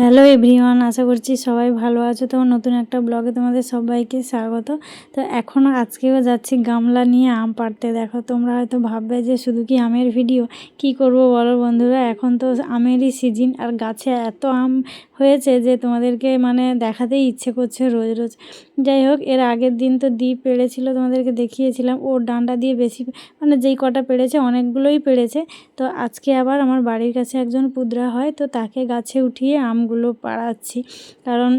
Hello everyone, আশা করছি সবাই ভালো আছো। তো নতুন একটা ব্লগে তোমাদের সবাইকে স্বাগত। তো এখনও আজকেও যাচ্ছি গামলা নিয়ে আম পাড়তে। দেখো, তোমরা হয়তো ভাববে যে শুধু কি আমের ভিডিও? কি করব বলো বন্ধুরা? এখন তো আমেরই সিজন আর গাছে এত আম হয়েছে যে তোমাদেরকে মানে দেখাতেই ইচ্ছে করছে রোজ রোজ। যাই হোক, এর আগের দিন তো দ্বীপ পেড়েছিল, তোমাদেরকে দেখিয়েছিলাম। ওর ডান্ডা দিয়ে বেশি মানে যেই কটা পেড়েছে অনেকগুলোই পেড়েছে। তো আজকে আবার আমার বাড়ির কাছে একজন পুদরা হয়, তো তাকে গাছে উঠিয়ে আমগুলো পাড়াচ্ছি। কারণ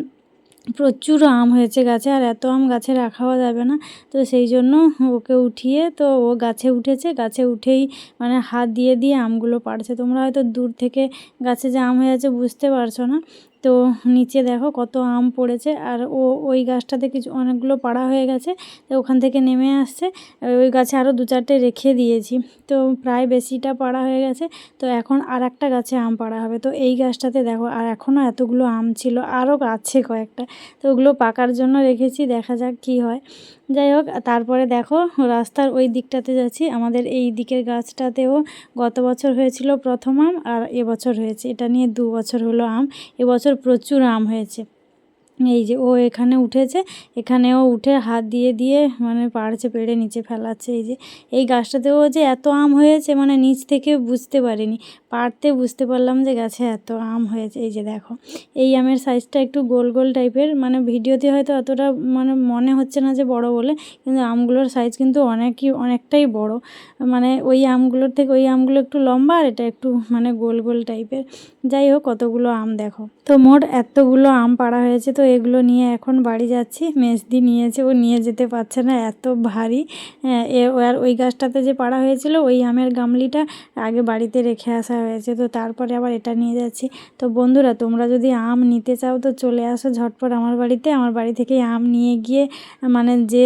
প্রচুর আম হয়েছে গাছে আর এত আম গাছে রাখাও যাবে না। তো সেই জন্য ওকে উঠিয়ে তো ও গাছে উঠেছে। গাছে উঠেই মানে হাত দিয়ে দিয়ে আমগুলো পাড়ছে। তোমরা হয়তো দূর থেকে গাছে যে আম হয়ে আছে বুঝতে পারছ না। তো নিচে দেখো কত আম পড়েছে আর ও ওই গাছটাতে কিছু অনেকগুলো পাড়া হয়ে গেছে, তো ওখান থেকে নেমে আসছে। ওই গাছে আরও দু চারটে রেখে দিয়েছি, তো প্রায় বেশিটা পাড়া হয়ে গেছে। তো এখন আর একটা গাছে আম পাড়া হবে। তো এই গাছটাতে দেখো, আর এখনও এতগুলো আম ছিল আরও আছে কয়েকটা। তো ওগুলো পাকার জন্য রেখেছি, দেখা যাক কি হয়। যাই হোক, তারপরে দেখো, রাস্তার ওই দিকটাতে যাচ্ছি। আমাদের এই দিকের গাছটাতেও গত বছর হয়েছিল প্রথম আম আর এবছর হয়েছে। এটা নিয়ে দু বছর হলো আম। এবছর প্রচুর আম হয়েছে। এই যে ও এখানে উঠেছে, এখানেও উঠে হাত দিয়ে দিয়ে মানে পাড়ছে, পেড়ে নিচে ফেলাচ্ছে, এই যে। এই গাছটাতেও যে এত আম হয়েছে মানে নিচ থেকে বুঝতে পারিনি। পাড়তে বুঝতে পারলাম যে গাছে এত আম হয়েছে। এই যে দেখো, এই আমের সাইজটা একটু গোল গোল টাইপের মানে ভিডিওতে হয়তো অতটা মানে মনে হচ্ছে না যে বড় বলে, কিন্তু আমগুলোর সাইজ কিন্তু অনেকই, অনেকটাই বড়। মানে ওই আমগুলোর থেকে, ওই আমগুলো একটু লম্বা আর এটা একটু মানে গোল গোল টাইপের যাই হোক, কতগুলো আম দেখো। তো মোট এতগুলো আম পাড়া হয়েছে, তো এগুলো নিয়ে এখন বাড়ি যাচ্ছি। মেজদি নিয়েছে, ও নিয়ে যেতে পারছে না, এত ভারী। এ, আর ওই গাছটাতে যে পাড়া হয়েছিল, ওই আমের গামলিটা আগে বাড়িতে রেখে আসা হয়েছে। তো তারপরে আবার এটা নিয়ে যাচ্ছি। তো বন্ধুরা, তোমরা যদি আম নিতে চাও, তো চলে আসো ঝটপট আমার বাড়িতে। আমার বাড়ি থেকে আম নিয়ে গিয়ে মানে যে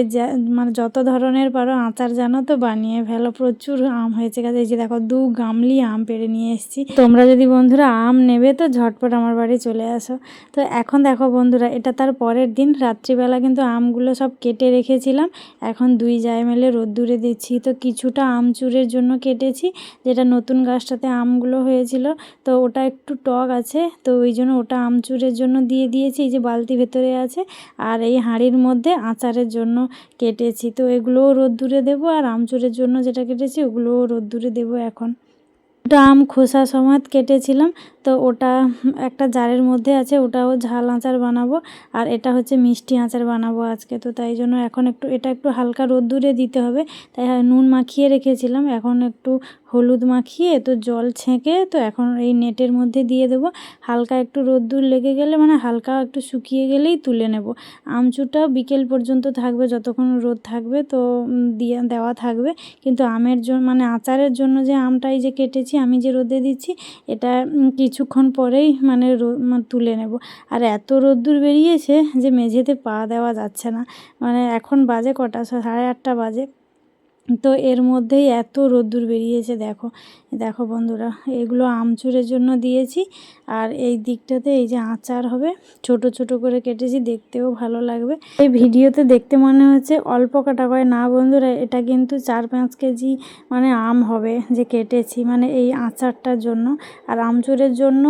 মানে যত ধরনের পারো আচার জানো তো, বানিয়ে ফেলো। প্রচুর আম হয়েছে গাছে। এই যে দেখো, দু গামলি আম পেড়ে নিয়ে এসেছি। তোমরা যদি বন্ধুরা আম নেবে, তো ঝটপট আমার বাড়ি চলে আসো। তো এখন দেখো বন্ধুরা এটা তার পরের দিন। রাত্রিবেলা কিন্তু আমগুলো সব কেটে রেখেছিলাম। এখন দুই জায় মেলে রোদ্দুরে দিচ্ছি। তো কিছুটা আমচুরের জন্য কেটেছি, যেটা নতুন গাছটাতে আমগুলো হয়েছিল। তো ওটা একটু টক আছে, তো ওই জন্য ওটা আমচুরের জন্য দিয়ে দিয়েছি। এই যে বালতি ভেতরে আছে, আর এই হাঁড়ির মধ্যে আচারের জন্য কেটেছি। তো এগুলোও রোদ্দুরে দেবো, আর আমচুরের জন্য যেটা কেটেছি, ওগুলোও রোদ্দুরে দেবো এখন। আম খোসা সমেত কেটেছিলাম। তো ওটা একটা জারের মধ্যে আছে, ওটাও ঝাল আচার বানাবো। আর এটা হচ্ছে মিষ্টি আচার বানাবো আজকে। তো তাই জন্য এখন একটু, এটা একটু হালকা রোদ্দুরে দিতে হবে। তাই নুন মাখিয়ে রেখেছিলাম, এখন একটু হলুদ মাখিয়ে, তো জল ছেঁকে, তো এখন এই নেটের মধ্যে দিয়ে দেবো। হালকা একটু রোদ্দুর লেগে গেলে মানে হালকা একটু শুকিয়ে গেলেই তুলে নেব। আমচুটা বিকেল পর্যন্ত থাকবে, যতক্ষণ রোদ থাকবে, তো দিয়ে, দেওয়া থাকবে। কিন্তু আমের জন্য মানে আচারের জন্য যে আমটাই যে কেটেছি, আমি যে রোদে দিচ্ছি, এটা কিছুক্ষণ পরেই মানে তুলে নেব। আর এত রোদ্দুর বেরিয়েছে যে মেঝেতে পা দেওয়া যাচ্ছে না। মানে এখন বাজে কটা? সাড়ে আটটা বাজে। তো এর মধ্যেই এত রোদ্দুর বেরিয়েছে, দেখো। দেখো বন্ধুরা, এগুলো আমচুরের জন্য দিয়েছি। আর এই দিকটাতে এই যে আচার হবে, ছোট ছোট করে কেটেছি, দেখতেও ভালো লাগবে। এই ভিডিওতে দেখতে মনে হচ্ছে অল্প কাটা করে না বন্ধুরা, এটা কিন্তু চার পাঁচ কেজি মানে আম হবে যে কেটেছি মানে এই আচারটার জন্য। আর আমচুরের জন্য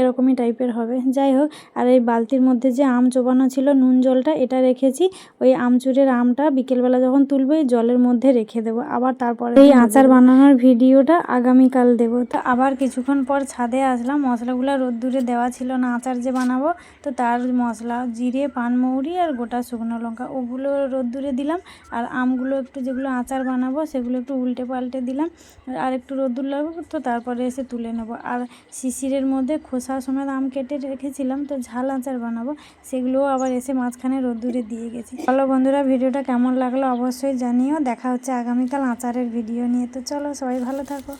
এরকমই টাইপের হবে। যাই হোক, আর এই বালতির মধ্যে যে আম চোবানো ছিল, নুন জলটা, এটা রেখেছি। ওই আমচুরের আমটা বিকেলবেলা যখন তুলবো, এই জলের মধ্যে রেখে দেবো। আবার তারপরে এই আচার বানানোর ভিডিওটা আগামীকাল দেবো। তো আবার কিছুক্ষণ পর ছাদে আসলাম। মশলাগুলো রোদ্দুরে দেওয়া ছিল না আচার যে বানাবো। তো তার মশলা জিরে পানমৌরি আর গোটা শুকনো লঙ্কা ওগুলো রোদ্দুরে দিলাম। আর আমগুলো একটু যেগুলো আচার বানাবো সেগুলো একটু উল্টে পাল্টে দিলাম। আর একটু রোদ্দুর লাগবে তো তারপরে এসে তুলে নেব। আর শিশিরের মধ্যে খোসা সময় আম কেটে রেখেছিলাম। তো ঝাল আচার বানাবো। সেগুলোও আবার এসে মাঝখানে রোদ্দুরে দিয়ে গেছি। ভালো বন্ধুরা ভিডিওটা কেমন লাগল অবশ্যই জানিও। দেখা হচ্ছে আগামীকাল আচারের ভিডিও নিয়ে। তো চলো সবাই ভালো থাকো।